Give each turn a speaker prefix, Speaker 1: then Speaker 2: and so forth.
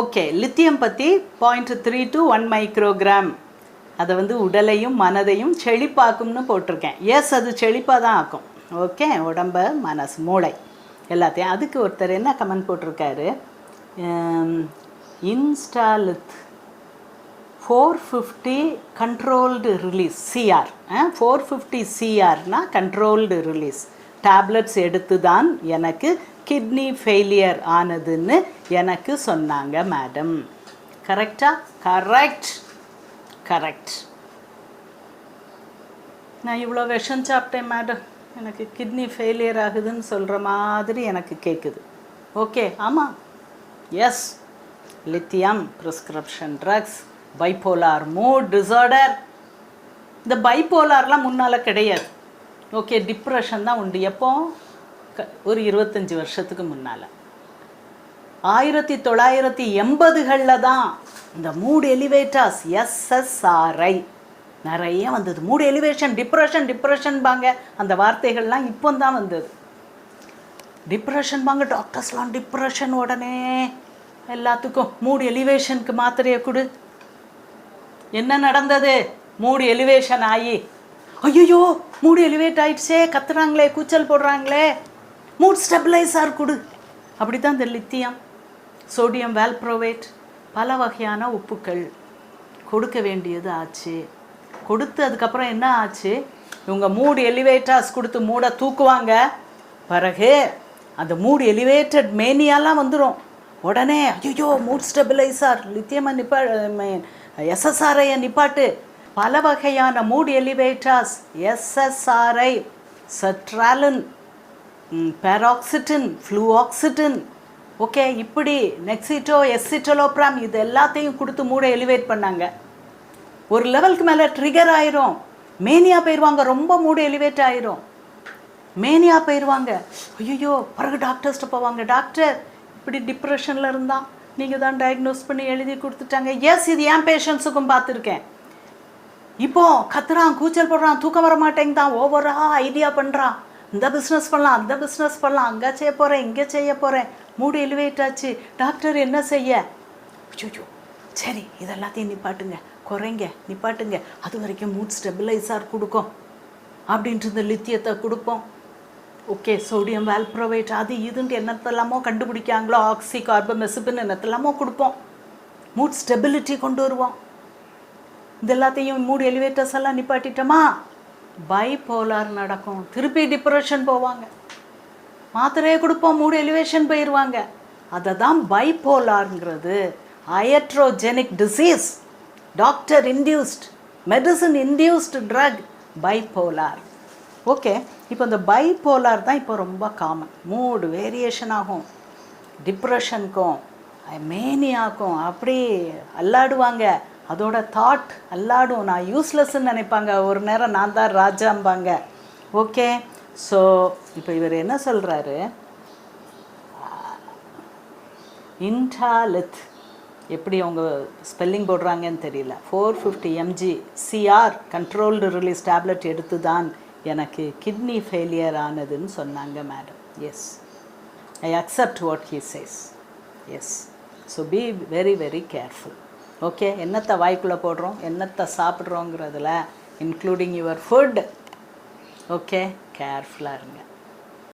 Speaker 1: Okay lithium பற்றி point three two one microgram அதை வந்து உடலையும் மனதையும் செழிப்பாக்கும்னு போட்டிருக்கேன். எஸ் அது செழிப்பாக தான் ஆக்கும். ஓகே உடம்ப மனசு மூளை எல்லாத்தையும். அதுக்கு ஒருத்தர் என்ன கமெண்ட் போட்டிருக்காரு? Intalith four fifty controlled release CR four fifty சிஆர்னால் controlled release tablets எடுத்து தான் எனக்கு கிட்னி ஃபெயிலியர் ஆனதுன்னு எனக்கு சொன்னாங்க மேடம் கரெக்டா கரெக்ட் கரெக்ட் நான் இவ்வளோ விஷம் சாப்பிட்டேன் மேடம் எனக்கு கிட்னி ஃபெயிலியர் ஆகுதுன்னு சொல்கிற மாதிரி எனக்கு கேட்குது ஓகே ஆமாம் yes lithium prescription drugs bipolar mood disorder இந்த பைப்போலார்லாம் முன்னால் கிடையாது. ஓகே டிப்ரெஷன் தான் உண்டு. எப்போ? க- ஒரு இருபத்தஞ்சி வருஷத்துக்கு முன்னால். ஆயிரத்தி தொள்ளாயிரத்தி எண்பதுகளில் தான் இந்த மூட் எலிவேட்டர்ஸ் எஸ்எஸ்ஆர்ஐ நிறைய வந்தது. மூடு எலிவேஷன் டிப்ரெஷன் டிப்ரெஷன் பாங்க. அந்த வார்த்தைகள்லாம் இப்போ தான் வந்தது. டிப்ரெஷன் பாங்க டாக்டர்ஸ்லாம் டிப்ரெஷன் உடனே எல்லாத்துக்கும் மூடு எலிவேஷனுக்கு மாத்திரையை கொடு. என்ன நடந்தது? மூடு எலிவேஷன் ஆகி ஐயோ மூடு எலிவேட் ஆயிடுச்சே. கத்துறாங்களே கூச்சல் போடுறாங்களே. மூட் ஸ்டெபிளைசர் கொடு. அப்படி தான் இந்த லித்தியம் சோடியம் வேல்ப்ரோவேட் பல வகையான உப்புக்கள் கொடுக்க வேண்டியது ஆச்சு. கொடுத்து அதுக்கப்புறம் என்ன ஆச்சு? இவங்க மூடு எலிவேட்டர்ஸ் கொடுத்து மூடை தூக்குவாங்க. பிறகு அந்த மூடு எலிவேட்டட் மேனியாலாம் வந்துடும் உடனே ஐயோ மூட் ஸ்டெபிளைசர் லித்தியமாக நிப்பா எஸ்எஸ்ஆர்ஐயை நிப்பாட்டு. பல வகையான mood elevators SSRI sertraline paroxetine fluoxetine okay இப்படி நெக்ஸிட்டோ எஸ்சிட்டலோப்ராம் இது எல்லாத்தையும் கொடுத்து மூடை எலிவேட் பண்ணாங்க. ஒரு லெவலுக்கு மேலே ட்ரிகர் ஆயிரும். மேனியா போயிடுவாங்க ரொம்ப மூடு எலிவேட் ஆயிரும். மேனியா போயிடுவாங்க ஐயோ பிறகு டாக்டர்ஸ்ட்ட போவாங்க. டாக்டர் இப்படி டிப்ரெஷனில் இருந்தால் நீங்கள் தான் டயக்னோஸ் பண்ணி எழுதி கொடுத்துட்டாங்க. எஸ் இது என் பேஷண்ட்ஸுக்கும் பார்த்துருக்கேன். இப்போ கத்துறான் கூச்சல் போடுறான் தூக்கம் வர மாட்டேங்குதான் ஓவராக ஐடியா பண்ணுறான் இந்த பிஸ்னஸ் பண்ணலாம் அந்த பிஸ்னஸ் பண்ணலாம். அங்கே செய்ய போகிறேன் இங்கே செய்ய போகிறேன் மூடு எலிவேட் ஆச்சு டாக்டர் என்ன செய்ய? ஐயோ சரி இதெல்லாத்தையும் நிப்பாட்டுங்க. குறைங்க நிப்பாட்டுங்க. அது வரைக்கும் மூட் ஸ்டெபிலைசர் கொடுக்கும். அப்படின்ட்டு இந்த லித்தியத்தை கொடுப்போம். ஓகே சோடியம் வேல்ப்ரோவேட் அது இதுன்ட்டு என்னத்தெல்லாமோ கண்டுபிடிக்காங்களோ? ஆக்சி கார்பமெசிபின் என்னத்தெல்லாமோ கொடுப்போம். மூட் ஸ்டெபிலிட்டி கொண்டு வருவோம். இது எல்லாத்தையும் மூடு எலிவேட்டர்ஸ் எல்லாம் நிப்பாட்டிட்டோமா? பைபோலார் நடக்கும். திருப்பி டிப்ரெஷன் போவாங்க. மாத்திரையை கொடுப்போம் மூடு எலிவேஷன் போயிடுவாங்க அதை தான் பைபோலார்ங்கிறது iatrogenic disease doctor induced medicine induced drug bipolar okay இப்போ இந்த பைபோலார் தான் இப்போ ரொம்ப காமன் மூடு வேரியேஷன் ஆகும். டிப்ரெஷனுக்கும் மேனியாக்கும் அப்படி அல்லாடுவாங்க. அதோட தாட் அல்லாடும். நான் யூஸ்லெஸ்ன்னு நினைப்பாங்க. ஒரு நேரம் நான் தான் ராஜாம்பாங்க. ஓகே ஸோ இப்போ இவர் என்ன சொல்கிறாரு இன்டாலித் எப்படி அவங்க ஸ்பெல்லிங் போடுறாங்கன்னு தெரியல. Four fifty mg CR controlled release tablet எடுத்து தான் எனக்கு கிட்னி ஃபெயிலியர் ஆனதுன்னு சொன்னாங்க madam yes I accept what he says yes so be very very careful okay என்னத்தை வாய்க்குள்ளே போடுறோம்? என்னத்தை சாப்பிட்றோங்கிறதுல இன்க்ளூடிங் யுவர் ஃபுட் ஓகே கேர்ஃபுல்லாக இருங்க.